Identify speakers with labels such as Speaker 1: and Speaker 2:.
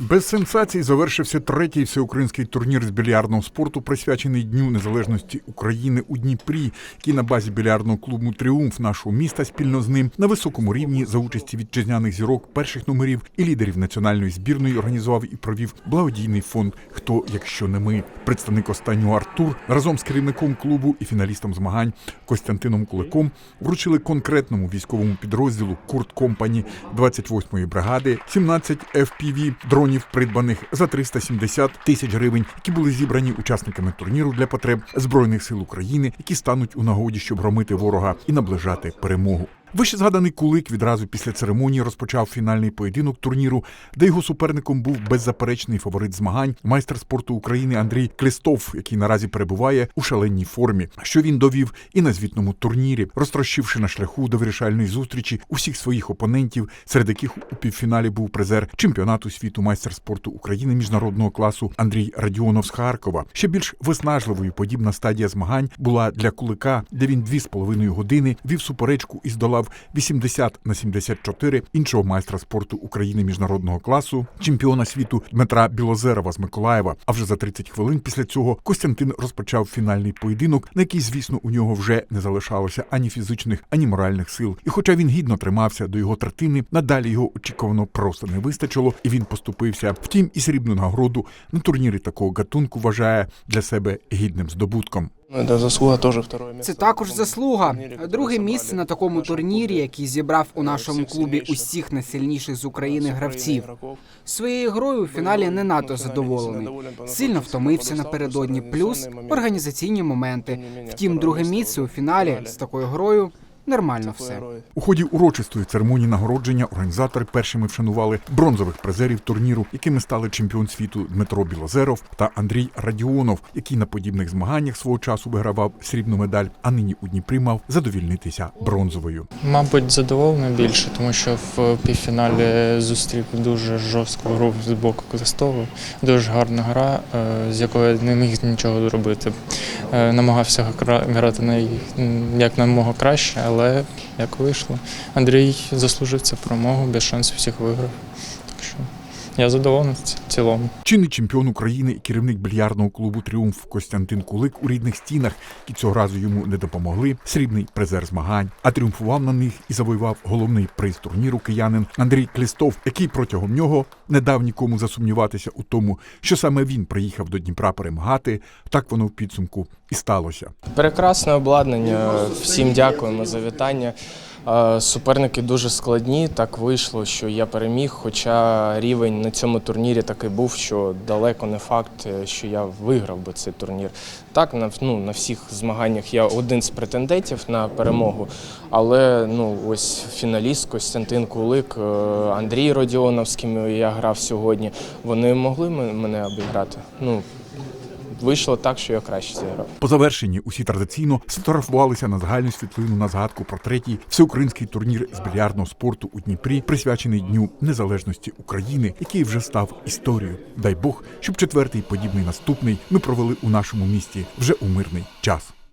Speaker 1: Без сенсацій завершився третій всеукраїнський турнір з більярдного спорту, присвячений Дню Незалежності України у Дніпрі, який на базі більярдного клубу Тріумф нашого міста спільно з ним на високому рівні за участі вітчизняних зірок перших номерів і лідерів національної збірної організував і провів благодійний фонд Хто, якщо не ми, представник останнього Артур разом з керівником клубу і фіналістом змагань Костянтином Куликом вручили конкретному військовому підрозділу Курт Компані 28-ї бригади 17 FPV дронів, придбаних за 370 тисяч гривень, які були зібрані учасниками турніру для потреб збройних сил України, які стануть у нагоді, щоб громити ворога і наближати перемогу. Вище згаданий кулик відразу після церемонії розпочав фінальний поєдинок турніру, де його суперником був беззаперечний фаворит змагань, майстер спорту України Андрій Клістов, який наразі перебуває у шаленій формі, що він довів і на звітному турнірі, розтрощивши на шляху до вирішальної зустрічі усіх своїх опонентів, серед яких у півфіналі був призер чемпіонату світу майстер спорту України міжнародного класу Андрій Радіонов з Харкова. Ще більш виснажливою подібна стадія змагань була для кулика, де він дві з половиною години вів суперечку і здолав 80 на 74 іншого майстра спорту України міжнародного класу, чемпіона світу Дмитра Білозерова з Миколаєва. А вже за 30 хвилин після цього Костянтин розпочав фінальний поєдинок, на який, звісно, у нього вже не залишалося ані фізичних, ані моральних сил. І хоча він гідно тримався до його третини, надалі його очікувано просто не вистачило, і він поступився. Втім, і срібну нагороду на турнірі такого гатунку вважає для себе гідним здобутком.
Speaker 2: Ну, заслуга теж.
Speaker 3: Це також заслуга. Друге місце на такому турнірі, який зібрав у нашому клубі усіх найсильніших з України гравців. Своєю грою у фіналі не надто задоволений. Сильно втомився напередодні, плюс організаційні моменти. Втім, друге місце у фіналі з такою грою нормально все.
Speaker 1: У ході урочистої церемонії нагородження організатори першими вшанували бронзових призерів турніру, якими стали чемпіон світу Дмитро Білозеров та Андрій Радіонов, який на подібних змаганнях свого часу вигравав срібну медаль, а нині у Дніпрі мав задовільнитися бронзовою.
Speaker 4: Мабуть, задоволений більше, тому що в півфіналі зустрів дуже жорстку гру з боку Крестову. Дуже гарна гра, е, з якою я не міг нічого зробити. Е, Намагався гра- грати як намога краще, але як вийшло. Андрій заслужив цю перемогу, без шансів всіх виграв. Так що я задоволений в цілому.
Speaker 1: Чинний чемпіон України і керівник більярдного клубу Тріумф Костянтин Кулик у рідних стінах, які цього разу йому не допомогли. Срібний призер змагань, а тріумфував на них і завоював головний приз турніру киянин Андрій Клістов, який протягом нього не дав нікому засумніватися у тому, що саме він приїхав до Дніпра перемагати. Так воно в підсумку і сталося.
Speaker 2: Прекрасне обладнання. Всім дякуємо за вітання. Е, Суперники дуже складні. Так вийшло, що я переміг. Хоча рівень на цьому турнірі такий був, що далеко не факт, е, що я виграв би цей турнір. Так, на, ну, на всіх змаганнях я один з претендентів на перемогу. Але ну, ось фіналіст Костянтин Кулик, е, Андрій Родіонов, з ким я грав сьогодні, вони могли мене обіграти. Ну, вийшло так, що я краще зіграв.
Speaker 1: По завершенні усі традиційно сфотографувалися на загальну світлину на згадку про третій всеукраїнський турнір з більярдного спорту у Дніпрі, присвячений Дню Незалежності України, який вже став історією. Дай Бог, щоб четвертий подібний наступний ми провели у нашому місті вже у мирний час.